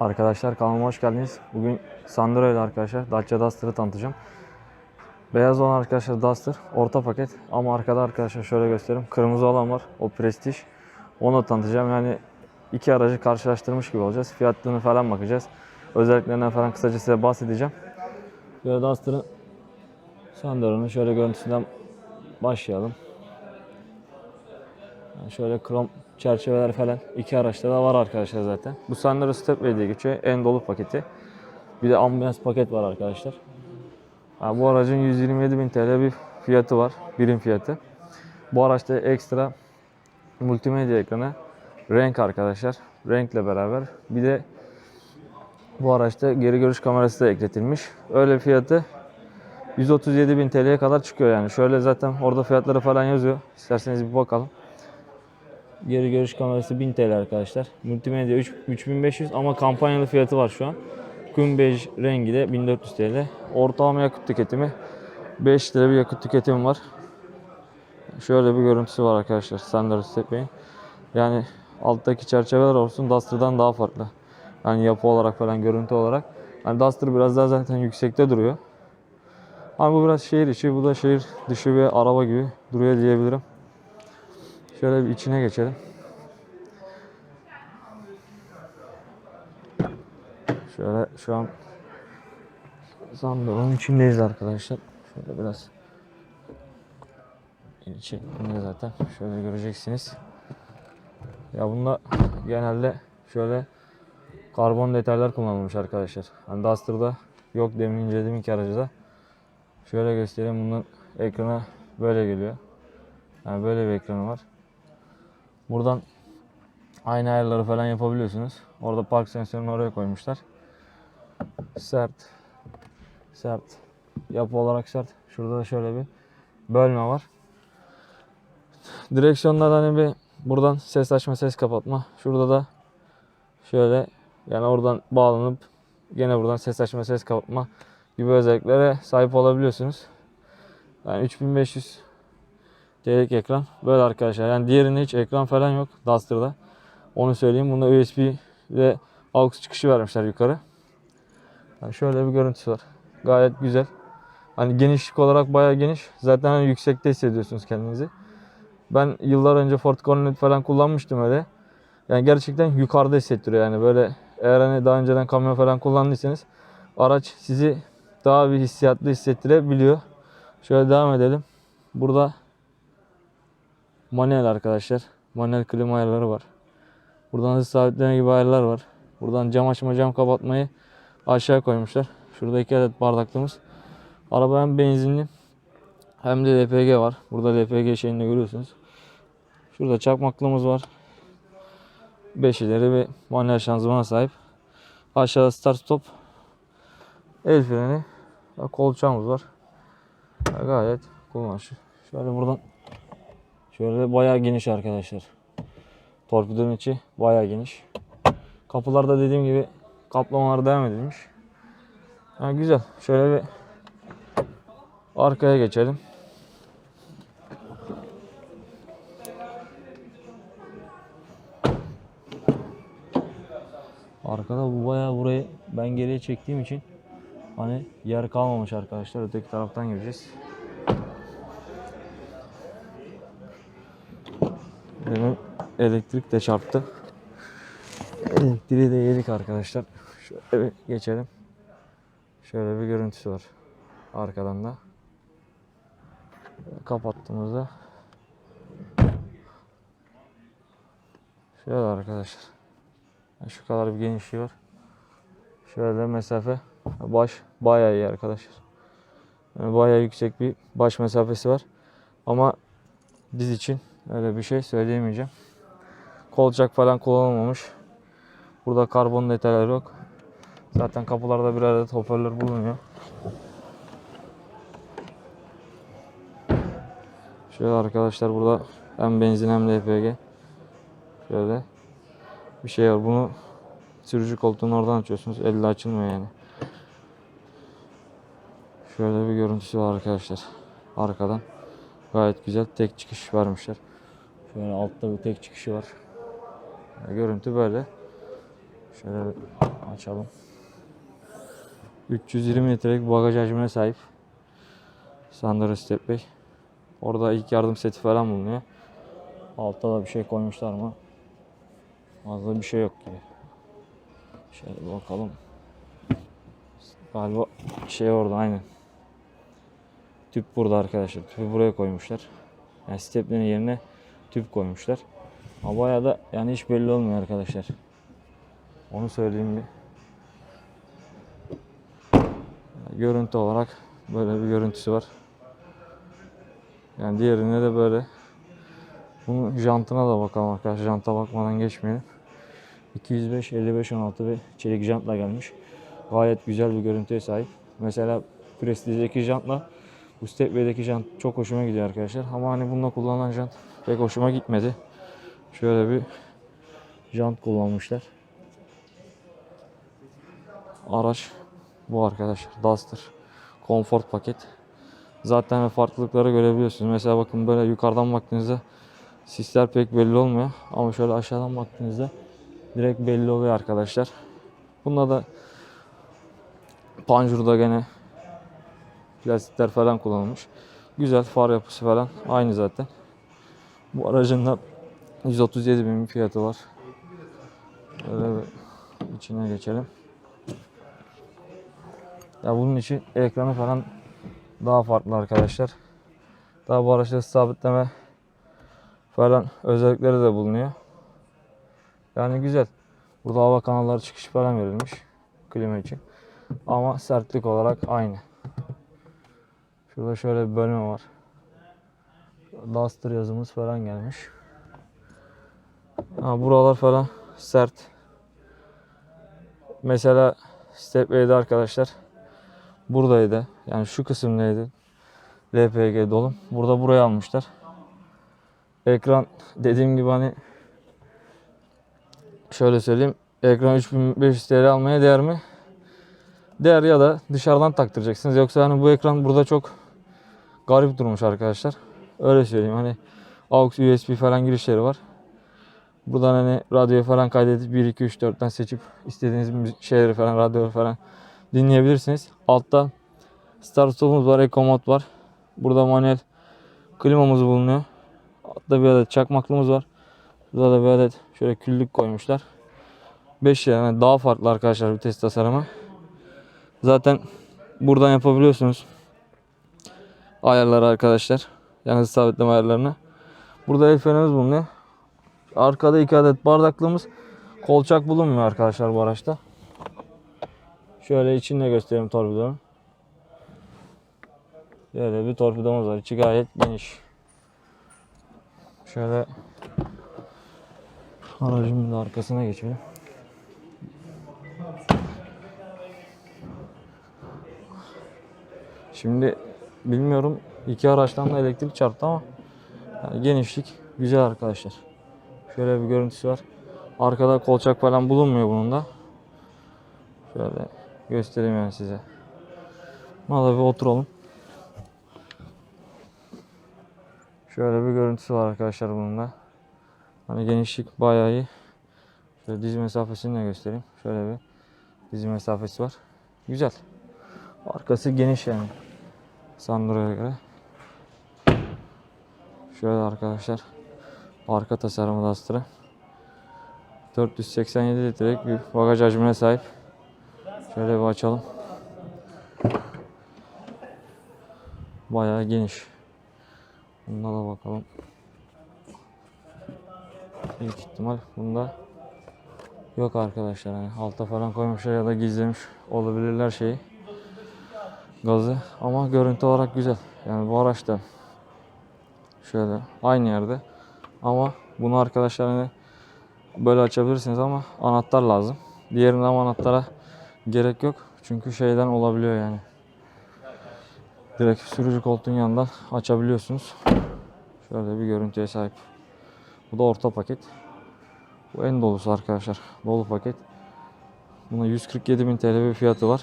Arkadaşlar kanalıma hoş geldiniz. Bugün Sandero ile arkadaşlar Dacia Duster'ı tanıtacağım. Beyaz olan arkadaşlar Duster orta paket ama arkada arkadaşlar şöyle göstereyim. Kırmızı olan var o Prestige. Onu da tanıtacağım. Yani iki aracı karşılaştırmış gibi olacağız. Fiyatlarını falan bakacağız. Özelliklerinden falan kısaca size bahsedeceğim. Böyle Duster'ın Sandero'nun şöyle görüntüsünden başlayalım. Yani şöyle krom çerçeveler falan iki araçta da var arkadaşlar zaten. Bu Sandero Stepway diye geçiyor. En dolu paketi. Bir de ambiyans paket var arkadaşlar. Ha, bu aracın 127.000 TL bir fiyatı var. Birim fiyatı. Bu araçta ekstra multimedya ekranı, renk arkadaşlar. Renkle beraber. Bir de bu araçta geri görüş kamerası da ekletilmiş. Öyle fiyatı 137.000 TL'ye kadar çıkıyor yani. Şöyle zaten orada fiyatları falan yazıyor. İsterseniz bir bakalım. Geri görüş kamerası 1000 TL arkadaşlar. Multimedya 3, 3500 ama kampanyalı fiyatı var şu an. Gün bej rengi de 1400 TL. Ortalama yakıt tüketimi 5 lira bir yakıt tüketimi var. Şöyle bir görüntüsü var arkadaşlar Sandero Stepway'in. Yani alttaki çerçeveler olsun Duster'dan daha farklı. Yani yapı olarak falan görüntü olarak. Yani Duster biraz daha zaten yüksekte duruyor. Ama bu biraz şehir içi, bu da şehir dışı bir araba gibi duruyor diyebilirim. Şöyle bir içine geçelim. Şöyle şu an Sandro'nun içindeyiz arkadaşlar. Şöyle biraz ne zaten şöyle göreceksiniz. Ya bunda genelde şöyle karbon detaylar kullanılmış arkadaşlar. Hani Duster'da yok demin inceledim iki aracı da. Şöyle göstereyim bunun ekranı böyle geliyor. Yani böyle bir ekranı var. Buradan aynı ayarları falan yapabiliyorsunuz. Orada park sensörünü oraya koymuşlar. Sert. Sert. Yapı olarak sert. Şurada da şöyle bir bölme var. Direksiyonda da hani bir buradan ses açma ses kapatma. Şurada da şöyle yani oradan bağlanıp gene buradan ses açma ses kapatma gibi özelliklere sahip olabiliyorsunuz. Yani 3500 TL'lik ekran böyle arkadaşlar. Yani diğerinde hiç ekran falan yok Duster'da. Onu söyleyeyim. Bunda USB ve AUX çıkışı vermişler yukarı. Yani şöyle bir görüntüsü var. Gayet güzel. Hani genişlik olarak bayağı geniş. Zaten hani yüksekte hissediyorsunuz kendinizi. Ben yıllar önce Ford Coronet falan kullanmıştım öyle. Yani gerçekten yukarıda hissettiriyor yani böyle eğer hani daha önceden kamyon falan kullandıysanız araç sizi daha bir hissiyatlı hissettirebiliyor. Şöyle devam edelim. Burada manuel arkadaşlar. Manuel klima ayarları var. Buradan hız sabitleme gibi ayarlar var. Buradan cam açma cam kapatmayı aşağı koymuşlar. Şurada iki adet bardaklığımız. Araba hem benzinli hem de LPG var. Burada LPG şeyini görüyorsunuz. Şurada çakmaklığımız var. 5 ileri ve manuel şanzımana sahip. Aşağıda start stop. El freni. Kolçağımız var. Gayet kullanışlı. Şöyle buradan Şöyle bayağı geniş arkadaşlar. Torpidonun içi bayağı geniş. Kapılarda dediğim gibi kaplamalar devam edilmiş. Ha, güzel. Şöyle bir arkaya geçelim. Arkada bu bayağı burayı ben geriye çektiğim için hani yer kalmamış arkadaşlar. Öteki taraftan gireceğiz. Demin elektrik de çarptı. Elektriği de yedik arkadaşlar. Şöyle bir geçelim. Şöyle bir görüntüsü var. Arkadan da. Kapattığımızda. Şöyle arkadaşlar. Şu kadar bir genişliği var. Şöyle mesafe. Baş bayağı iyi arkadaşlar. Bayağı yüksek bir baş mesafesi var. Ama diz için öyle bir şey söyleyemeyeceğim. Kolçak falan kullanılmamış. Burada karbon detayları yok. Zaten kapılarda bir adet hoparlör bulunuyor. Şöyle arkadaşlar burada hem benzin hem LPG. Şöyle bir şey var. Bunu sürücü koltuğunu oradan açıyorsunuz. Elle açılmıyor yani. Şöyle bir görüntüsü var arkadaşlar. Arkadan. Gayet güzel tek çıkış vermişler. Şöyle altta bir tek çıkışı var. Yani görüntü böyle. Şöyle açalım. 320 litrelik bagaj hacmine sahip. Sandero Stepway. Orada ilk yardım seti falan bulunuyor. Altta da bir şey koymuşlar mı? Fazla bir şey yok gibi. Şöyle bakalım. Galiba şey orada aynen. Tüp burada arkadaşlar. Tüpü buraya koymuşlar. Yani steplerin yerine tüp koymuşlar. Ama bayağı da yani hiç belli olmuyor arkadaşlar. Onu söyleyeyim bir. Görüntü olarak böyle bir görüntüsü var. Yani diğerine de böyle. Bunun jantına da bakalım arkadaşlar. Janta bakmadan geçmeyelim. 205 55 16 ve çelik jantla gelmiş. Gayet güzel bir görüntüye sahip. Mesela Prestige'deki jantla bu Stepway'deki jant çok hoşuma gidiyor arkadaşlar. Ama hani bununla kullanılan jant pek hoşuma gitmedi. Şöyle bir jant kullanmışlar. Araç bu arkadaşlar. Duster. Comfort paket. Zaten farklılıkları görebiliyorsunuz. Mesela bakın böyle yukarıdan baktığınızda sisler pek belli olmuyor. Ama şöyle aşağıdan baktığınızda direkt belli oluyor arkadaşlar. Bunda da panjurda gene plastikler falan kullanılmış. Güzel far yapısı falan aynı zaten. Bu aracın da 137 bin fiyatı var. Böyle içine geçelim. Ya bunun için ekranı falan daha farklı arkadaşlar. Daha bu araçta sabitleme falan özellikleri de bulunuyor. Yani güzel. Burada hava kanalları çıkış falan verilmiş klima için. Ama sertlik olarak aynı. Şurada şöyle bir bölme var. Duster yazımız falan gelmiş. Ha, buralar falan sert. Mesela Stepway'de arkadaşlar buradaydı. Yani şu kısımdaydı. LPG dolum. Burada buraya almışlar. Ekran dediğim gibi hani şöyle söyleyeyim. Ekran 3500 TL almaya değer mi? Değer ya da dışarıdan taktıracaksınız. Yoksa hani bu ekran burada çok garip durmuş arkadaşlar. Öyle söyleyeyim hani AUX USB falan girişleri var. Buradan hani radyoyu falan kaydedip 1 2 3 4'ten seçip istediğiniz şeyleri falan radyo falan dinleyebilirsiniz. Altta start stop'umuz var, eco mod var. Burada manuel klimamız bulunuyor. Altta bir adet çakmaklımız var. Burada da bir adet şöyle küllük koymuşlar. 5 yani daha farklı arkadaşlar vites tasarımı. Zaten buradan yapabiliyorsunuz. Ayarları arkadaşlar. Yani hız sabitleme ayarlarını. Burada el frenimiz bulunuyor. Arkada iki adet bardaklığımız. Kolçak bulunmuyor arkadaşlar bu araçta. Şöyle içinde göstereyim torpidonun. Böyle bir torpidomuz var. İçi gayet geniş. Şöyle aracımın da arkasına geçelim. Şimdi bilmiyorum iki araçtan da elektrik çarptı ama yani genişlik güzel arkadaşlar. Şöyle bir görüntüsü var. Arkada kolçak falan bulunmuyor bunun da. Şöyle göstereyim yani size. Buna bir oturalım. Şöyle bir görüntüsü var arkadaşlar bunun da. Hani genişlik bayağı iyi. Şöyle diz mesafesini de göstereyim. Şöyle bir diz mesafesi var. Güzel. Arkası geniş yani. Sanduro'ya göre. Şöyle arkadaşlar. Arka tasarımı Duster'ı. 487 litrelik bir bagaj hacmine sahip. Şöyle bir açalım. Bayağı geniş. Bunda da bakalım. Büyük ihtimal bunda yok arkadaşlar. Yani alta falan koymuşlar ya da gizlemiş olabilirler şeyi. Gazı ama görüntü olarak güzel. Yani bu araçta şöyle aynı yerde ama bunu arkadaşlar hani böyle açabilirsiniz ama anahtar lazım. Diğerinde ama anahtara gerek yok. Çünkü şeyden olabiliyor yani. Direkt sürücü koltuğun yanından açabiliyorsunuz. Şöyle bir görüntüye sahip. Bu da orta paket. Bu en dolusu arkadaşlar. Dolu paket. Buna 147.000 TL bir fiyatı var.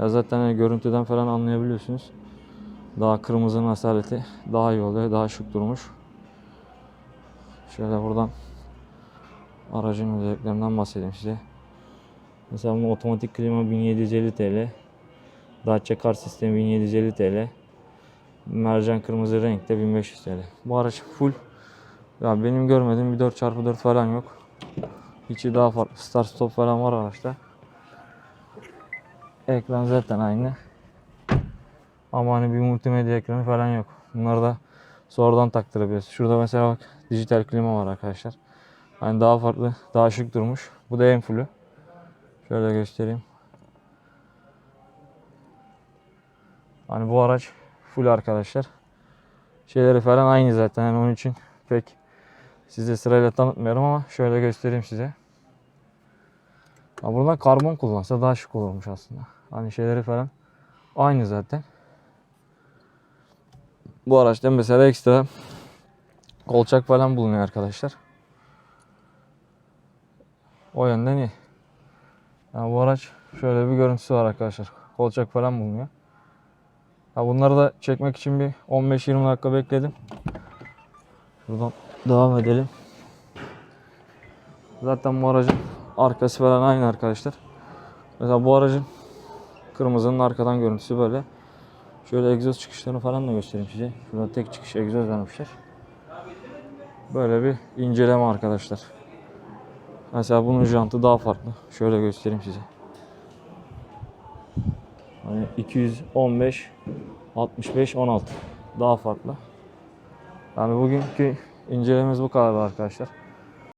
Ya zaten hani görüntüden falan anlayabiliyorsunuz. Daha kırmızının asaleti daha iyi oluyor. Daha şık durmuş. Şöyle buradan aracın özelliklerinden bahsedeyim size. Mesela bunun otomatik klima 1750 TL. Dacia kar sistemi 1750 TL. Mercan kırmızı renkte 1500 TL. Bu araç full. Ya benim görmediğim bir 4x4 falan yok. İçi daha farklı. Start stop falan var araçta. Ekran zaten aynı. Ama hani bir multimedya ekranı falan yok. Bunları da sonradan taktırabiliyoruz. Şurada mesela bak dijital klima var arkadaşlar. Hani daha farklı, daha şık durmuş. Bu da en fullü. Şöyle göstereyim. Hani bu araç full arkadaşlar. Şeyleri falan aynı zaten. Yani onun için pek size sırayla tanıtmıyorum ama şöyle göstereyim size. Ha buradan karbon kullansa daha şık olurmuş aslında. Hani şeyleri falan aynı zaten. Bu araçta mesela ekstra kolçak falan bulunuyor arkadaşlar. O yönden iyi. Yani bu araç şöyle bir görüntüsü var arkadaşlar. Kolçak falan bulunuyor. Ha bunları da çekmek için bir 15-20 dakika bekledim. Buradan devam edelim. Zaten bu aracın arkası falan aynı arkadaşlar. Mesela bu aracın kırmızının arkadan görüntüsü böyle. Şöyle egzoz çıkışlarını falan da göstereyim size. Şurada tek çıkış egzoz vermişler. Böyle bir inceleme arkadaşlar. Mesela bunun jantı daha farklı. Şöyle göstereyim size. Hani 215 65 16 daha farklı. Yani bugünkü incelememiz bu kadar arkadaşlar.